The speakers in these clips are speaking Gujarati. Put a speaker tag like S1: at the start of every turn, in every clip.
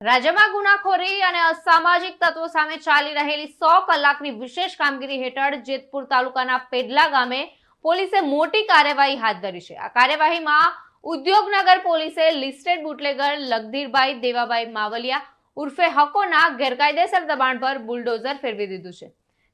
S1: રાજ્યમાં ગુનાખોરી અને અસામાજિક તત્વો સામે ચાલી રહેલી સો કલાકની વિશેષ કામગીરી હેઠળ જેતપુર તાલુકાના પેડલા ગામે પોલીસે મોટી કાર્યવાહી હાથ ધરી છે. આ કાર્યવાહીમાં ઉદ્યોગનગર પોલીસે લિસ્ટેડ બુટલેગર લગધીરભાઈ દેવાભાઈ માવલિયા ઉર્ફે હકોના ગેરકાયદેસર દબાણ પર બુલડોઝર ફેરવી દીધું છે.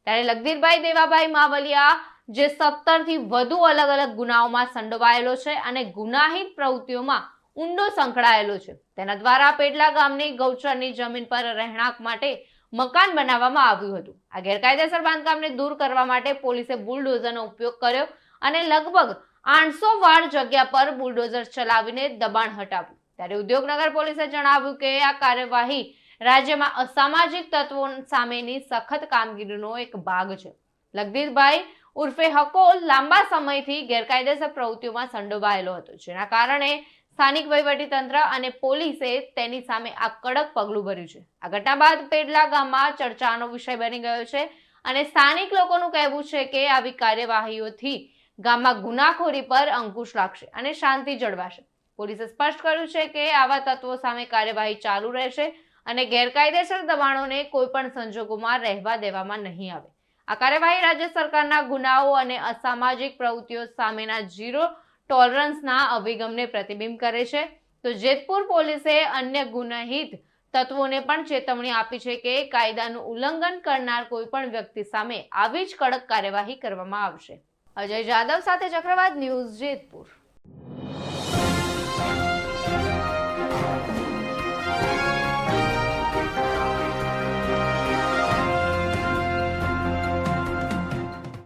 S1: ત્યારે લગધીરભાઈ દેવાભાઈ માવલિયા, જે સત્તરથી વધુ અલગ અલગ ગુનાઓમાં સંડોવાયેલો છે અને ગુનાહિત પ્રવૃત્તિઓમાં ઊંડો સંકળાયેલો છે. તેના દ્વારા પેટલા ગામની ગૌચરની જમીન પર રહેણાંક માટે મકાન બનાવવામાં આવ્યું હતું. આ ગેરકાયદેસર બાંધકામને દૂર કરવા માટે પોલીસે બુલડોઝરનો ઉપયોગ કર્યો અને લગભગ આઠસો વાર જગ્યા પર બુલડોઝર ચલાવીને દબાણ હટાવ્યું. ત્યારે ઉદ્યોગનગર પોલીસે જણાવ્યું કે આ કાર્યવાહી રાજ્યમાં અસામાજિક તત્વો સામેની સખત કામગીરીનો એક ભાગ છે. લગદીરભાઈ ઉર્ફે હકો લાંબા સમયથી ગેરકાયદેસર પ્રવૃત્તિઓમાં સંડોવાયેલો હતો, જેના કારણે સ્થાનિક વહીવટીતંત્ર અને પોલીસે તેની સામે આ કડક પગલું ભર્યું છે. આ ઘટના બાદ પેડલા ગામમાં ચર્ચાનો વિષય બની ગયો છે અને સ્થાનિક લોકોનું કહેવું છે કે આવી કાર્યવાહીઓથી ગામમાં ગુનાખોરી પર અંકુશ લાગશે અને શાંતિ જળવાશે. પોલીસે સ્પષ્ટ કર્યું છે કે આવા તત્વો સામે કાર્યવાહી ચાલુ રહેશે અને ગેરકાયદેસર દબાણોને કોઈપણ સંજોગોમાં રહેવા દેવામાં નહીં આવે. આ કાર્યવાહી રાજ્ય સરકારના ગુનાઓ અને અસામાજિક પ્રવૃત્તિઓ સામેના ઝીરો ટોલરન્સના અભિગમને પ્રતિબિંબ કરે છે. તો જેતપુર પોલીસે અન્ય ગુનાહિત તત્વોને પણ ચેતવણી આપી છે કે કાયદાનું ઉલ્લંઘન કરનાર કોઈ પણ વ્યક્તિ સામે આવી જ કડક કાર્યવાહી કરવામાં આવશે. અજય જાદવ સાથે ચક્રવાત ન્યૂઝ જેતપુર.